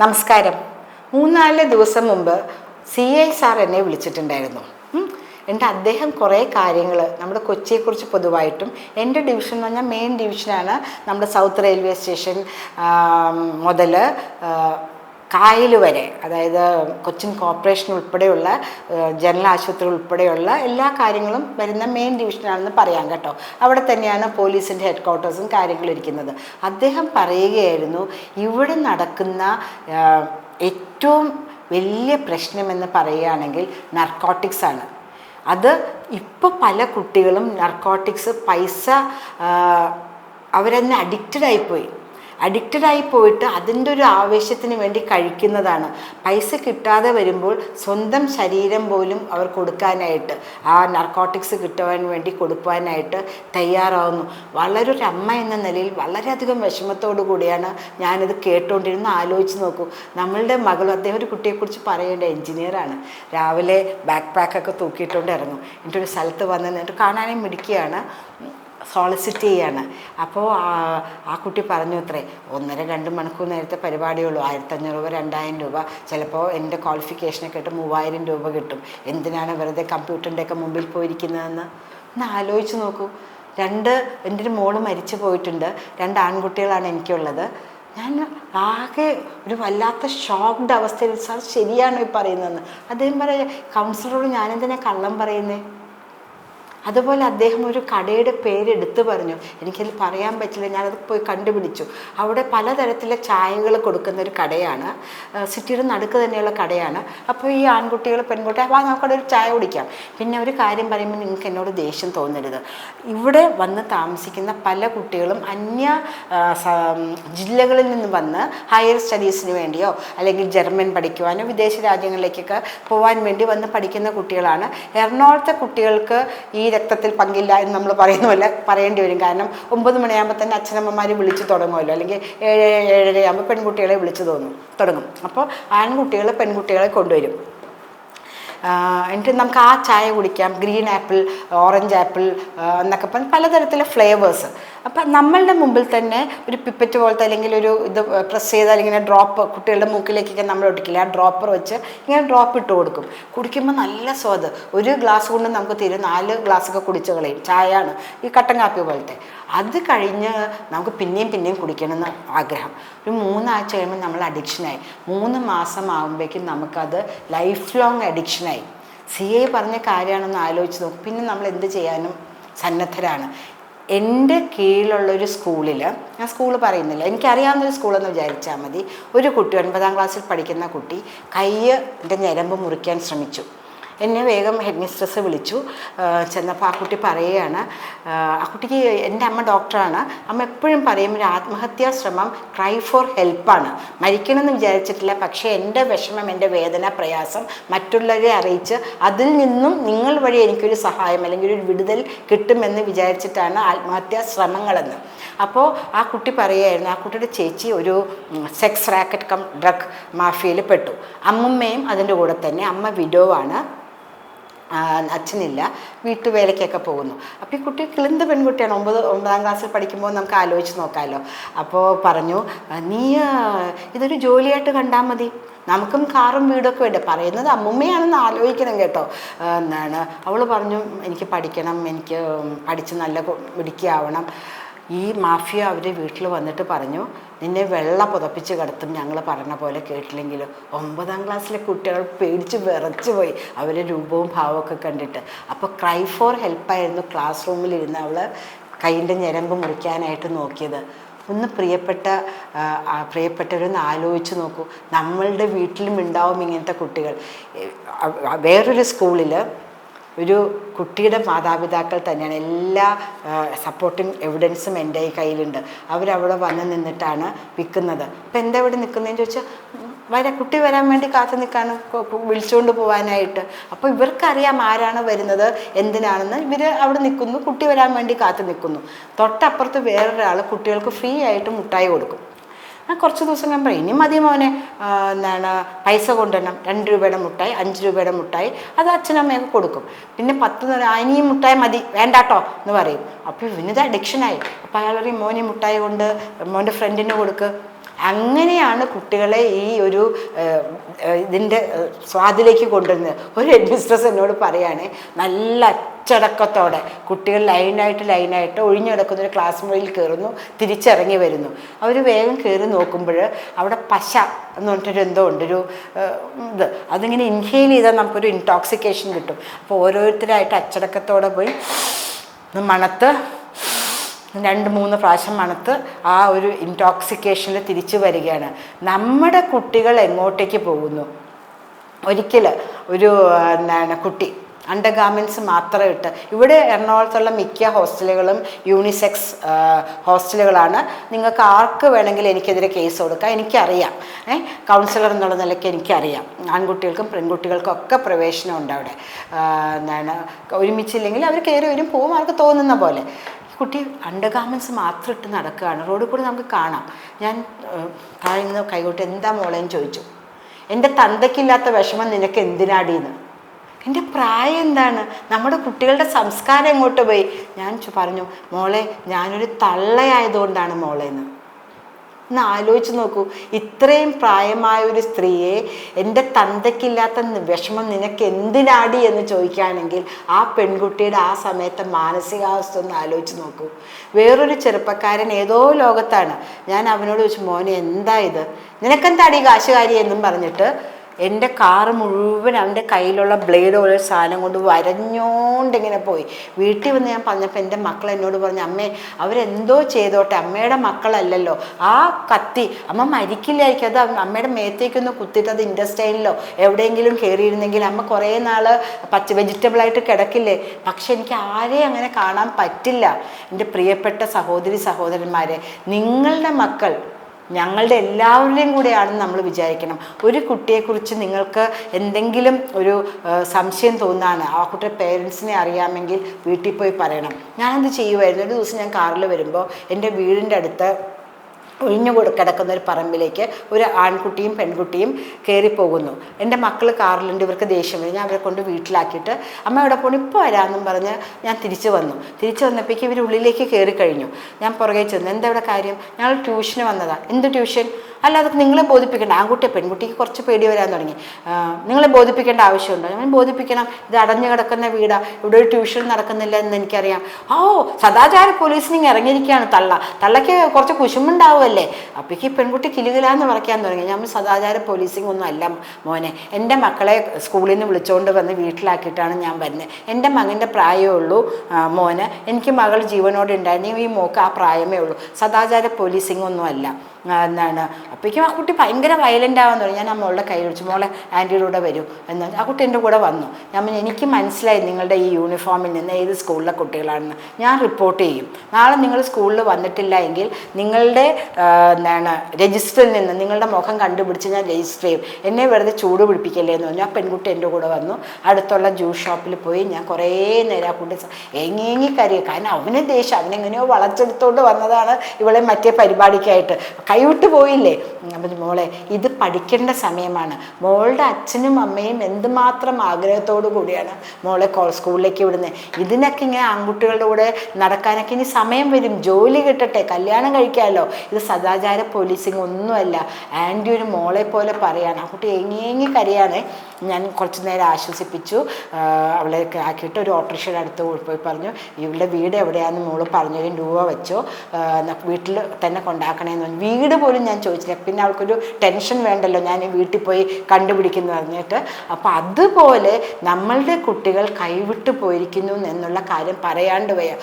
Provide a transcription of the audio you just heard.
നമസ്കാരം. മൂന്നാൽ ദിവസം മുമ്പ് സി ഐ സാർ എന്നെ വിളിച്ചിട്ടുണ്ടായിരുന്നു. എന്റെ അദ്ദേഹം കുറേ കാര്യങ്ങൾ നമ്മുടെ കൊച്ചിയെക്കുറിച്ച് പൊതുവായിട്ടും എന്റെ ഡിവിഷൻ എന്ന് പറഞ്ഞാൽ മെയിൻ ഡിവിഷനാണ് നമ്മുടെ സൗത്ത് റെയിൽവേ സ്റ്റേഷൻ മുതൽ കായൽ വരെ അതായത് കൊച്ചിൻ കോർപ്പറേഷൻ ഉൾപ്പെടെയുള്ള ജനറൽ ആശുപത്രി ഉൾപ്പെടെയുള്ള എല്ലാ കാര്യങ്ങളും വരുന്ന മെയിൻ ഡിവിഷനാണെന്ന് പറയാം കേട്ടോ. അവിടെ തന്നെയാണ് പോലീസിന്റെ ഹെഡ് ക്വാർട്ടേഴ്സും കാര്യങ്ങളും ഇരിക്കുന്നത്. അദ്ദേഹം പറയുകയായിരുന്നു ഇവിടെ നടക്കുന്ന ഏറ്റവും വലിയ പ്രശ്നമെന്ന് പറയുകയാണെങ്കിൽ നർക്കോട്ടിക്സ് ആണ്. അത് ഇപ്പോൾ പല കുട്ടികളും നർക്കോട്ടിക്സ് പൈസ അവരെന്നെ അഡിക്റ്റഡ് ആയിപ്പോയി. അഡിക്റ്റഡ് ആയി പോയിട്ട് അതിന്റെ ഒരു ആവേശത്തിന് വേണ്ടി കഴിക്കുന്നതാണ്. പൈസ കിട്ടാതെ വരുമ്പോൾ സ്വന്തം ശരീരം പോലും അവർ കൊടുക്കാനായിട്ട് ആ നർക്കോട്ടിക്സ് കിട്ടുവാൻ വേണ്ടി കൊടുക്കുവാനായിട്ട് തയ്യാറാവുന്നു. വളരെ ഒരു അമ്മ എന്ന നിലയിൽ വളരെയധികം വിഷമത്തോടു കൂടിയാണ് ഞാനിത് കേട്ടുകൊണ്ടിരുന്ന് ആലോചിച്ച് നോക്കൂ. നമ്മളുടെ മകളും അദ്ദേഹം ഒരു കുട്ടിയെക്കുറിച്ച് പറയേണ്ട എഞ്ചിനീയറാണ് രാവിലെ ബാക്ക് പാക്കൊക്കെ തൂക്കിയിട്ടുകൊണ്ട് ഇറങ്ങും. ഒരു സ്ഥലത്ത് വന്ന് എന്നിട്ട് കാണാനേ മിടിക്കുകയാണ് സോളിസിറ്റ് ചെയ്യാണ്. അപ്പോൾ ആ- കുട്ടി പറഞ്ഞു അത്രേ ഒന്നര രണ്ട് മണിക്കൂർ നേരത്തെ പരിപാടിയുള്ളൂ. ആയിരത്തഞ്ഞൂറ് രൂപ രണ്ടായിരം രൂപ. ചിലപ്പോൾ എന്റെ ക്വാളിഫിക്കേഷനൊക്കെ ഇട്ട് മൂവായിരം രൂപ കിട്ടും. എന്തിനാണ് വെറുതെ കമ്പ്യൂട്ടറിന്റെ ഒക്കെ മുമ്പിൽ പോയിരിക്കുന്നതെന്ന്? ഒന്ന് ആലോചിച്ച് നോക്കൂ. രണ്ട് എന്റെ ഒരു മോൾ മരിച്ചു പോയിട്ടുണ്ട്. രണ്ട് ആൺകുട്ടികളാണ് എനിക്കുള്ളത്. ഞാൻ ആകെ ഒരു വല്ലാത്ത ഷോക്ക്ഡ് അവസ്ഥയിൽ സാർ ശരിയാണോ ഈ പറയുന്നതെന്ന്? അദ്ദേഹം പറയാ കൗൺസിലറോട് ഞാനെന്തിനാ കള്ളം പറയുന്നേ? അതുപോലെ അദ്ദേഹം ഒരു കടയുടെ പേര് എടുത്തു പറഞ്ഞു. എനിക്കത് പറയാൻ പറ്റില്ല ഞാനത് പോയി കണ്ടുപിടിച്ചു. അവിടെ പലതരത്തിലെ ചായകൾ കൊടുക്കുന്ന ഒരു കടയാണ്. സിറ്റിയുടെ നടുക്ക് തന്നെയുള്ള കടയാണ്. അപ്പോൾ ഈ ആൺകുട്ടികൾ പെൺകുട്ടികൾ അപ്പോൾ നമുക്കവിടെ ഒരു ചായ കുടിക്കാം. പിന്നെ ഒരു കാര്യം പറയുമ്പോൾ നിങ്ങൾക്ക് എന്നോട് ദേഷ്യം തോന്നരുത്. ഇവിടെ വന്ന് താമസിക്കുന്ന പല കുട്ടികളും അന്യ ജില്ലകളിൽ നിന്ന് വന്ന് ഹയർ സ്റ്റഡീസിന് വേണ്ടിയോ അല്ലെങ്കിൽ ജർമ്മൻ പഠിക്കുവാനോ വിദേശ രാജ്യങ്ങളിലേക്കൊക്കെ പോകാൻ വേണ്ടി വന്ന് പഠിക്കുന്ന കുട്ടികളാണ്. എറണാകുളത്തെ കുട്ടികൾക്ക് ഈ രക്തത്തിൽ പങ്കില്ല എന്ന് നമ്മൾ പറയുന്ന പോലെ പറയേണ്ടി വരും. കാരണം ഒമ്പത് മണിയാകുമ്പോൾ തന്നെ അച്ഛനമ്മമാർ വിളിച്ചു തുടങ്ങുമല്ലോ. അല്ലെങ്കിൽ ഏഴ് ഏഴരയാകുമ്പോൾ പെൺകുട്ടികളെ വിളിച്ചു തോന്നും തുടങ്ങും. അപ്പോൾ ആൺകുട്ടികൾ പെൺകുട്ടികളെ കൊണ്ടുവരും. എന്നിട്ട് നമുക്ക് ആ ചായ കുടിക്കാം. ഗ്രീൻ ആപ്പിൾ ഓറഞ്ച് ആപ്പിൾ എന്നൊക്കെ പറഞ്ഞ് പലതരത്തിലെ ഫ്ലേവേഴ്സ്. അപ്പം നമ്മളുടെ മുമ്പിൽ തന്നെ ഒരു പിപ്പറ്റ് പോലത്തെ അല്ലെങ്കിൽ ഒരു ഇത് പ്രസ് ചെയ്താൽ ഇങ്ങനെ ഡ്രോപ്പ് കുട്ടികളുടെ മൂക്കിലേക്കൊക്കെ നമ്മൾ ഒട്ടിക്കില്ല ആ ഡ്രോപ്പർ വെച്ച് ഇങ്ങനെ ഡ്രോപ്പ് ഇട്ട് കൊടുക്കും. കുടിക്കുമ്പോൾ നല്ല സ്വാദ്. ഒരു ഗ്ലാസ് കൊണ്ട് നമുക്ക് തീരും നാല് ഗ്ലാസ്സൊക്കെ കുടിച്ച് കളയും. ചായയാണ് ഈ കട്ടൻ കാപ്പി പോലത്തെ. അത് കഴിഞ്ഞ് നമുക്ക് പിന്നെയും പിന്നെയും കുടിക്കണമെന്ന് ആഗ്രഹം. ഒരു മൂന്നാഴ്ച കഴിയുമ്പോൾ നമ്മൾ അഡിക്ഷനായി മൂന്ന് മാസം ആകുമ്പോഴേക്കും നമുക്കത് ലൈഫ് ലോങ് അഡിക്ഷനായി സി എ പറഞ്ഞ കാര്യമാണെന്ന് ആലോചിച്ച് നോക്കും. പിന്നെ നമ്മൾ എന്ത് ചെയ്യാനും സന്നദ്ധരാണ്. എന്റെ കീഴിലുള്ളൊരു സ്കൂളിൽ ഞാൻ സ്കൂൾ പറയുന്നില്ല. എനിക്കറിയാവുന്നൊരു സ്കൂളെന്ന് വിചാരിച്ചാൽ മതി. ഒരു കുട്ടി ഒൻപതാം ക്ലാസ്സിൽ പഠിക്കുന്ന കുട്ടി കയ്യ് ഞരമ്പ് മുറിക്കാൻ ശ്രമിച്ചു. എന്നെ വേഗം ഹെഡ് മിസ്ട്രസ് വിളിച്ചു ചെന്നപ്പോൾ ആ കുട്ടി പറയുകയാണ് ആ, കുട്ടിക്ക് എന്റെ അമ്മ ഡോക്ടറാണ്. അമ്മ എപ്പോഴും പറയും ഒരു ആത്മഹത്യാ ശ്രമം ക്രൈ ഫോർ ഹെൽപ്പാണ്. മരിക്കണമെന്ന് വിചാരിച്ചിട്ടില്ല പക്ഷേ എന്റെ വിഷമം എന്റെ വേദന പ്രയാസം മറ്റുള്ളവരെ അറിയിച്ച് അതിൽ നിന്നും നിങ്ങൾ വഴി എനിക്കൊരു സഹായം അല്ലെങ്കിൽ ഒരു വിടുതൽ കിട്ടുമെന്ന് വിചാരിച്ചിട്ടാണ് ആത്മഹത്യാ ശ്രമങ്ങളെന്ന്. അപ്പോൾ ആ കുട്ടി പറയുമായിരുന്നു ആ കുട്ടിയുടെ ചേച്ചി ഒരു സെക്സ് റാക്കറ്റ് കം ഡ്രഗ് മാഫിയയിൽ പെട്ടു. അമ്മുമ്മയും അതിന്റെ കൂടെ തന്നെ അമ്മ വിഡോവാണ്. അച്ഛനില്ല. വീട്ടുവേലയ്ക്കൊക്കെ പോകുന്നു. അപ്പോൾ ഈ കുട്ടി കിളിന്ത് പെൺകുട്ടിയാണ്. ഒമ്പത് ഒമ്പതാം ക്ലാസ്സിൽ പഠിക്കുമ്പോൾ നമുക്ക് ആലോചിച്ച് നോക്കാമല്ലോ അപ്പോൾ പറഞ്ഞു നീ ഇതൊരു ജോലിയായിട്ട് കണ്ടാൽ മതി. നമുക്കും കാറും വീടൊക്കെ വേണ്ട? പറയുന്നത് അമ്മുമ്മയാണെന്ന് ആലോചിക്കണം കേട്ടോ. എന്നാണ് അവൾ പറഞ്ഞു എനിക്ക് പഠിക്കണം. എനിക്ക് പഠിച്ച് നല്ല മിടുക്കിയാവണം. ഈ മാഫിയ അവർ വീട്ടിൽ വന്നിട്ട് പറഞ്ഞു നിന്നെ വെള്ള പുതപ്പിച്ച് കിടത്തും ഞങ്ങൾ പറഞ്ഞ പോലെ കേട്ടില്ലെങ്കിൽ ഒമ്പതാം ക്ലാസ്സിലെ കുട്ടികൾ പേടിച്ച് വിറച്ച് പോയി. അവരുടെ രൂപവും ഭാവമൊക്കെ കണ്ടിട്ട്. അപ്പോൾ ക്രൈ ഫോർ ഹെൽപ്പായിരുന്നു ക്ലാസ് റൂമിലിരുന്ന് അവൾ കൈന്റെ ഞരമ്പ് മുറിക്കാനായിട്ട് നോക്കിയത്. ഒന്ന് പ്രിയപ്പെട്ട പ്രിയപ്പെട്ടവരൊന്ന് ആലോചിച്ച് നോക്കൂ. നമ്മളുടെ വീട്ടിലും ഉണ്ടാവും ഇങ്ങനത്തെ കുട്ടികൾ. വേറൊരു സ്കൂളിൽ ഒരു കുട്ടിയുടെ മാതാപിതാക്കൾ തന്നെയാണ്. എല്ലാ സപ്പോർട്ടിങ് എവിഡൻസും എന്റെ കയ്യിലുണ്ട്. അവരവിടെ വന്ന് നിന്നിട്ടാണ് വിൽക്കുന്നത്. അപ്പം എന്താ ഇവിടെ നിൽക്കുന്നതെന്ന് ചോദിച്ചാൽ വരാ കുട്ടി വരാൻ വേണ്ടി കാത്തു നിൽക്കാണ്. വിളിച്ചുകൊണ്ട് പോകാനായിട്ട് അപ്പോൾ ഇവർക്കറിയാം ആരാണ് വരുന്നത് എന്തിനാണെന്ന്. ഇവർ അവിടെ നിൽക്കുന്നു കുട്ടി വരാൻ വേണ്ടി കാത്തു നിൽക്കുന്നു. തൊട്ടപ്പുറത്ത് വേറൊരാൾ കുട്ടികൾക്ക് ഫ്രീ ആയിട്ട് മുട്ടായി കൊടുക്കും. കുറച്ച് ദിവസം ഞാൻ പറയും ഇനി മതി മോനെ. എന്താണ് പൈസ കൊണ്ടുവരണം. രണ്ട് രൂപയുടെ മുട്ടായി അഞ്ച് രൂപയുടെ മുട്ടായി. അത് അച്ഛനമ്മയൊക്കെ കൊടുക്കും. പിന്നെ പത്ത് നേരം "ആ, ഇനി മുട്ടായി മതി. വേണ്ടാട്ടോ എന്ന് പറയും. അപ്പോൾ ഇവനിത് അഡിക്ഷനായി അപ്പോൾ അയാൾ പറയും മോനി മുട്ടായി കൊണ്ട് മോന്റെ ഫ്രണ്ടിന് കൊടുക്ക്. അങ്ങനെയാണ് കുട്ടികളെ ഈ ഒരു ഇതിന്റെ സ്വാദിലേക്ക് കൊണ്ടുവരുന്നത്. ഒരു ഹെഡ് മിസ്ട്രസ് എന്നോട് പറയുകയാണ് നല്ല അച്ചടക്കത്തോടെ കുട്ടികൾ ലൈനായിട്ട് ലൈനായിട്ട് ഒഴിഞ്ഞു കിടക്കുന്ന ഒരു ക്ലാസ് മുറിയിൽ കയറുന്നു തിരിച്ചിറങ്ങി വരുന്നു. അവർ വേഗം കയറി നോക്കുമ്പോൾ അവിടെ പശ എന്ന് പറഞ്ഞിട്ടൊരു എന്തോ ഉണ്ട് ഒരു ഇത്. അതിങ്ങനെ ഇൻഹെയിൽ ചെയ്താൽ നമുക്കൊരു ഇൻടോക്സിക്കേഷൻ കിട്ടും. അപ്പോൾ ഓരോരുത്തരായിട്ട് അച്ചടക്കത്തോടെ പോയി മണത്ത് രണ്ട് മൂന്ന് പ്രാവശ്യം മണത്ത് ആ ഒരു ഇൻടോക്സിക്കേഷനിൽ തിരിച്ചു വരികയാണ്. നമ്മുടെ കുട്ടികൾ എങ്ങോട്ടേക്ക് പോകുന്നു? ഒരിക്കൽ ഒരു എന്താണ് കുട്ടി അണ്ടർ ഗാർമെന്റ്സ് മാത്രം ഇട്ട് ഇവിടെ എറണാകുളത്തുള്ള മിക്ക ഹോസ്റ്റലുകളും യൂണിസെക്സ് ഹോസ്റ്റലുകളാണ്. നിങ്ങൾക്ക് ആർക്ക് വേണമെങ്കിലും എനിക്കെതിരെ കേസ് കൊടുക്കാം എനിക്കറിയാം. ഏ കൗൺസിലർ എന്നുള്ള നിലയ്ക്ക് എനിക്കറിയാം. ആൺകുട്ടികൾക്കും പെൺകുട്ടികൾക്കും ഒക്കെ പ്രവേശനം ഉണ്ട് അവിടെ എന്താണ് ഒരുമിച്ചില്ലെങ്കിൽ അവർ കയറി വരും പോകും അവർക്ക് തോന്നുന്ന പോലെ. കുട്ടി അണ്ടർ ഗാർമെന്റ്സ് മാത്രം ഇട്ട് നടക്കുകയാണ്. റോഡിൽ കൂടി നമുക്ക് കാണാം. ഞാൻ താഴെ നിന്ന് കൈകോട്ട് എന്താ മോളേന്ന് ചോദിച്ചു. എന്റെ തന്തയ്ക്കില്ലാത്ത വിഷമം നിനക്ക് എന്തിനാടീന്ന്? എന്റെ പ്രായം എന്താണ്? നമ്മുടെ കുട്ടികളുടെ സംസ്കാരം എങ്ങോട്ട് പോയി? ഞാൻ പറഞ്ഞു മോളെ ഞാനൊരു തള്ളയായതുകൊണ്ടാണ് മോളെന്ന്. ഒന്ന് ആലോചിച്ച് നോക്കൂ. ഇത്രയും പ്രായമായ ഒരു സ്ത്രീയെ എന്റെ തന്തയ്ക്കില്ലാത്ത വിഷമം നിനക്ക് എന്തിനാടി എന്ന് ചോദിക്കുകയാണെങ്കിൽ ആ പെൺകുട്ടിയുടെ ആ സമയത്തെ മാനസികാവസ്ഥ ഒന്ന് ആലോചിച്ച് നോക്കൂ. വേറൊരു ചെറുപ്പക്കാരൻ ഏതോ ലോകത്താണ്. ഞാൻ അവനോട് ചോദിച്ചു മോനെ എന്താ ഇത്? നിനക്കെന്താടി കാശുകാരി എന്നും പറഞ്ഞിട്ട് എന്റെ കാറ് മുഴുവൻ അവന്റെ കയ്യിലുള്ള ബ്ലേഡ് പോലെ സാധനം കൊണ്ട് വരഞ്ഞോണ്ടിങ്ങനെ പോയി. വീട്ടിൽ വന്ന് ഞാൻ പറഞ്ഞപ്പോൾ എന്റെ മക്കൾ എന്നോട് പറഞ്ഞു അമ്മേ അവരെന്തോ ചെയ്തോട്ടെ അമ്മയുടെ മക്കളല്ലല്ലോ. ആ കത്തി അമ്മ മരിക്കില്ലായിരിക്കും. അത് അമ്മയുടെ മേത്തേക്കൊന്ന് കുത്തിയിട്ട് അത് ഇൻഡസ്റ്റൈനിലോ എവിടെയെങ്കിലും കയറിയിരുന്നെങ്കിൽ അമ്മ കുറേ നാൾ പച്ച വെജിറ്റബിളായിട്ട് കിടക്കില്ലേ. പക്ഷെ എനിക്ക് ആരെയും അങ്ങനെ കാണാൻ പറ്റില്ല. എന്റെ പ്രിയപ്പെട്ട സഹോദരി സഹോദരന്മാരെ നിങ്ങളുടെ മക്കൾ ഞങ്ങളുടെ എല്ലാവരുടെയും കൂടെയാണെന്ന് നമ്മൾ വിചാരിക്കണം. ഒരു കുട്ടിയെക്കുറിച്ച് നിങ്ങൾക്ക് എന്തെങ്കിലും ഒരു സംശയം തോന്നാണ് ആ കുട്ടിയുടെ പേരൻസിനെ അറിയാമെങ്കിൽ വീട്ടിൽ പോയി പറയണം. ഞാനത് ചെയ്യുമായിരുന്നു ഒരു ദിവസം ഞാൻ കാറിൽ വരുമ്പോൾ എന്റെ വീടിന്റെ അടുത്ത് ഒഴിഞ്ഞു കൊടു കിടക്കുന്ന ഒരു പറമ്പിലേക്ക് ഒരു ആൺകുട്ടിയും പെൺകുട്ടിയും കയറിപ്പോകുന്നു. എന്റെ മക്കൾ കാറിലുണ്ട് ഇവർക്ക് ദേഷ്യം വരും. ഞാൻ അവരെ കൊണ്ട് വീട്ടിലാക്കിയിട്ട് അമ്മ ഇവിടെ പോകണം ഇപ്പോൾ വരാമെന്നും പറഞ്ഞ് ഞാൻ തിരിച്ചു വന്നു. തിരിച്ചു വന്നപ്പോഴേക്ക് ഇവർ ഉള്ളിലേക്ക് കയറി കഴിഞ്ഞു. ഞാൻ പുറകെ ചെന്നു. എന്താ ഇവിടെ കാര്യം? ഞങ്ങൾ ട്യൂഷന് വന്നതാണ് എന്ത് ട്യൂഷൻ? അല്ല അതൊക്കെ നിങ്ങളെ ബോധിപ്പിക്കേണ്ട. ആൺകുട്ടിയെ പെൺകുട്ടിക്ക് കുറച്ച് പേടി വരാൻ തുടങ്ങി. നിങ്ങളെ ബോധിപ്പിക്കേണ്ട ആവശ്യമുണ്ടോ? ഞാൻ ബോധിപ്പിക്കണം. ഇത് അടഞ്ഞു കിടക്കുന്ന വീടാ. ഇവിടെ ഒരു ട്യൂഷൻ നടക്കുന്നില്ല എന്ന് എനിക്കറിയാം. ഓ സദാചാര പോലീസിന് ഇറങ്ങിയിരിക്കുകയാണ് തള്ള. തള്ളയ്ക്ക് കുറച്ച് കുശുമുണ്ടാവുമല്ലേ അപ്പോഴേക്ക് ഈ പെൺകുട്ടി കിലുകിലാന്ന് പറയ്ക്കാൻ തുടങ്ങി. ഞാൻ സദാചാര പോലീസിംഗ് ഒന്നും അല്ല മോനെ. എന്റെ മക്കളെ സ്കൂളിൽ നിന്ന് വിളിച്ചുകൊണ്ട് വന്ന് വീട്ടിലാക്കിയിട്ടാണ് ഞാൻ വരുന്നത് എന്റെ മകന്റെ പ്രായമേ ഉള്ളൂ മോനെ. എനിക്ക് മകൾ ജീവനോടെ ഉണ്ടായിരുന്നു. ഈ മോക്ക് ആ പ്രായമേ ഉള്ളൂ. സദാചാര പോലീസിംഗ് ഒന്നും അല്ല. എന്താണ്? അപ്പോഴേക്കും ആ കുട്ടി ഭയങ്കര വയലന്റ് ആവാൻ തുടങ്ങി ഞാൻ ആ മോളുടെ കൈ വിളിച്ചു മോളെ ആന്റിയുടെ കൂടെ വരൂ. എന്ന് ആ കുട്ടി എന്റെ കൂടെ വന്നു. ഞാൻ എനിക്ക് മനസ്സിലായി നിങ്ങളുടെ ഈ യൂണിഫോമിൽ നിന്ന് ഏത് സ്കൂളിലെ കുട്ടികളാണെന്ന്. ഞാൻ റിപ്പോർട്ട് ചെയ്യും. നാളെ നിങ്ങൾ സ്കൂളിൽ വന്നിട്ടില്ല എങ്കിൽ നിങ്ങളുടെ എന്താണ് രജിസ്റ്ററിൽ നിന്ന് നിങ്ങളുടെ മുഖം കണ്ടുപിടിച്ച് ഞാൻ രജിസ്റ്റർ ചെയ്യും. എന്നെ വെറുതെ ചൂട് പിടിപ്പിക്കല്ലേ എന്ന് പറഞ്ഞു. ആ പെൺകുട്ടി എന്റെ കൂടെ വന്നു. അടുത്തുള്ള ജ്യൂസ് ഷോപ്പിൽ പോയി ഞാൻ കുറേ നേരം ആ കുട്ടി എങ്ങേങ്ങി കരയുക കാരണം അവന് ദേഷ്യം. അവനെങ്ങനെയോ വളച്ചെടുത്തോണ്ട് വന്നതാണ് ഇവളെ മറ്റേ പരിപാടിക്കായിട്ട്. കൈവിട്ട് പോയില്ലേ? അപ്പം മോളെ ഇത് പഠിക്കേണ്ട സമയമാണ്. മോളുടെ അച്ഛനും അമ്മയും എന്തുമാത്രം ആഗ്രഹത്തോടു കൂടിയാണ് മോളെ കോ- സ്കൂളിലേക്ക് വിടുന്നത് ഇതിനൊക്കെ ഇങ്ങനെ ആൺകുട്ടികളുടെ കൂടെ നടക്കാനൊക്കെ ഇനി സമയം വരും. ജോലി കിട്ടട്ടെ കല്യാണം കഴിക്കാമല്ലോ ഇത് സദാചാര പോലീസിങ് ഒന്നുമല്ല. ആന്റി ഒരു മോളെ പോലെ പറയാണ്. ആ കുട്ടി ഏങ്ങി കരയാണ്. ഞാൻ കുറച്ച് നേരം ആശ്വസിപ്പിച്ചു. അവളെ ആക്കിയിട്ട് ഒരു ഓട്ടോറിക്ഷയുടെ അടുത്ത് പോയി പറഞ്ഞു ഇവളുടെ വീട് എവിടെയാണെന്ന് മോൾ പറഞ്ഞു ഒരു രൂപ വെച്ചോ? വീട്ടിൽ തന്നെ കൊണ്ടാക്കണേന്ന് പറഞ്ഞു. വീട് പോലും ഞാൻ ചോദിച്ചില്ല. പിന്നെ അവൾക്കൊരു ടെൻഷൻ വേണ്ടല്ലോ ഞാൻ വീട്ടിൽ പോയി കണ്ടുപിടിക്കുന്നു പറഞ്ഞിട്ട്. അപ്പോൾ അതുപോലെ നമ്മളുടെ കുട്ടികൾ കൈവിട്ടു പോയിരിക്കുന്നു എന്നുള്ള കാര്യം പറയാണ്ട് വയ്യ.